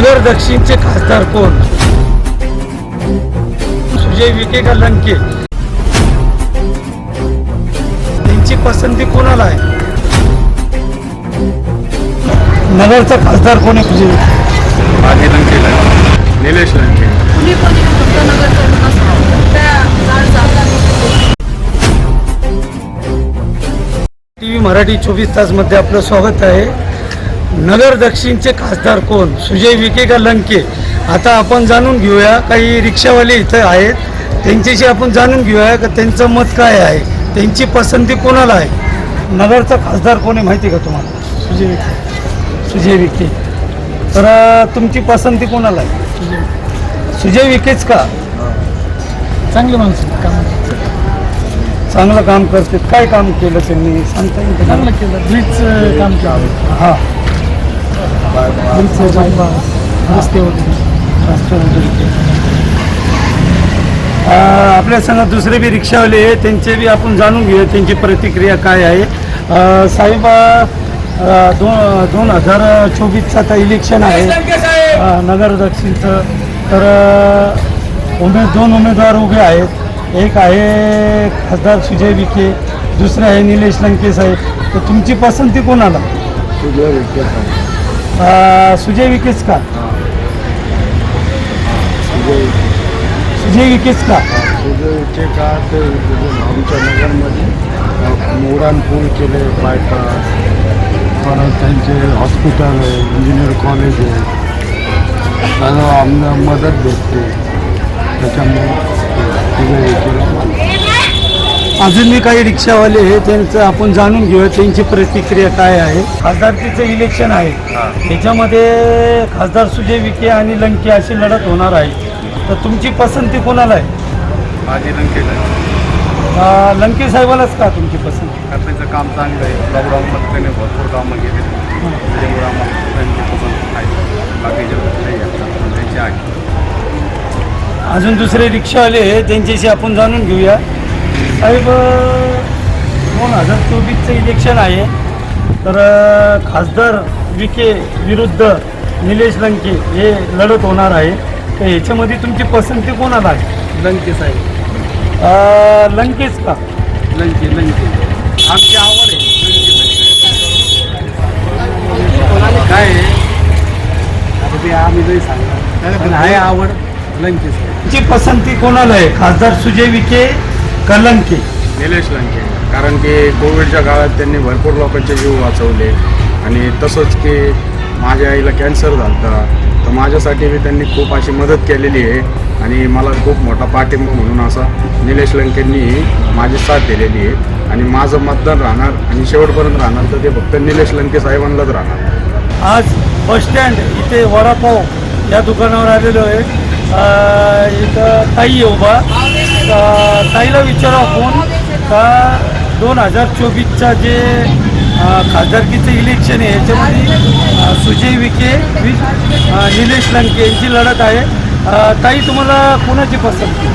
नगर दक्षिणचे खासदार कोण? सुजय विखे का लंके? त्यांची पसंती कोणाला आहे? नगरचा खासदार कोण आहे सुजय विखे? आधी लंकेला निलेश लंके. कुणी पण येऊ फक्त नगरचा विकास व्हावा. त्या झाड चालला टी व्ही मराठी चोवीस तासमध्ये आपलं स्वागत आहे. नगर दक्षिणचे खासदार कोण? सुजय विखे का लंके? आता आपण जाणून घेऊया काही रिक्षावाले इथं आहेत. त्यांच्याशी आपण जाणून घेऊया का त्यांचं मत काय आहे? त्यांची पसंती कोणाला आहे? नगरचा खासदार कोण आहे माहिती का तुम्हाला? सुजय विखे. सुजय विखे. तर तुमची पसंती कोणाला आहे? सुजय विखेच का? चांगली माणसं काम चांगलं काम करते काय काम केलं त्यांनी? सांगता येईल चांगलं केलं. ब्रिजचं काम केलं. हां. रस्ते आपल्या संघात दुसरे बी रिक्षावाले आहे त्यांचे बी आपण जाणून घेऊया त्यांची प्रतिक्रिया काय आहे. साहेबा साहेब दोन दोन हजार चोवीसचं आता इलेक्शन आहे. नगर दक्षिणचं. तर उमेद दोन उमेदवार उभे आहेत. एक आहे खासदार सुजय विखे दुसरे आहे निलेश लंके साहेब. तर तुमची पसंती कोणाला? सुजय विखे साहेब. सुजय विखेच का सुजय विकेस का तुझं विखे का ते आमच्या नगरमध्ये मोरान पूल केले बायपास परत त्यांचे हॉस्पिटल आहे इंजिनियर कॉलेज आहे त्याला आम्हाला मदत भेटते त्याच्यामुळे तुझं विखेला मानतो. अजून मी काही रिक्षावाले आहे त्यांचं आपण जाणून घेऊया त्यांची प्रतिक्रिया काय आहे. खासदारकीचं इलेक्शन आहे. त्याच्यामध्ये खासदार सुजय विखे आणि लंके अशी लढत होणार आहे. तर तुमची पसंती कोणाला आहे? लंकेला अं, लंके साहेबालाच का तुमची पसंती? त्यांचं काम चांगलं आहे. लॉकडाऊनमध्ये त्यांनी भरपूर कामं केली. त्याच्यामुळे आम्हाला त्यांची पसंत आहे. बाकीचे नाही आहेत. पण त्यांची आहे. अजून दुसरे रिक्षावाले आहे त्यांच्याशी आपण जाणून घेऊया. साहेब दोन हजार चोवीसचं इलेक्शन आहे. तर खासदार विखे विरुद्ध निलेश लंके हे लढत होणार आहे. तर ह्याच्यामध्ये तुमची पसंती कोणाला आहे? लंके साहेब. लंकेच का? लंके लंके. आमची आवड आहे. लंके काय ते आम्ही नाही सांगणार. आहे आवड लंके साहेब तुमची पसंती कोणाला आहे? खासदार सुजय विखे का लंके निलेश लंके. कारण की कोविडच्या काळात त्यांनी भरपूर लोकांचे जीव वाचवले. आणि तसंच की माझ्या आईला कॅन्सर झाला तर माझ्यासाठी बी त्यांनी खूप अशी मदत केलेली आहे. आणि मला खूप मोठा पाठिंबा म्हणून असा निलेश लंकेंनी माझी साथ दिलेली आहे. आणि माझं मतदान राहणार आणि शेवटपर्यंत राहणार तर ते फक्त निलेश लंके साहेबांनाच राहणार. आज बस स्टँड इथे वडापाव या दुकानावर आलेलो आहे. इथं ताई उभा. ताईला विचारा फोन का दोन हजार चोवीसचा जे खासदारकीचं इलेक्शन आहे याच्यामध्ये सुजय विखे वि अं, निलेश लंके यांची लढत आहे. ताई तुम्हाला कोणाची पसंती?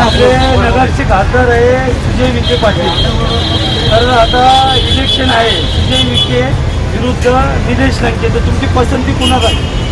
आपले नगरचे खासदार आहे सुजय विखे पाटील. तर आता इलेक्शन आहे. सुजय विखे विरुद्ध निलेश लंके. तर तुमची पसंती कुणाला आहे?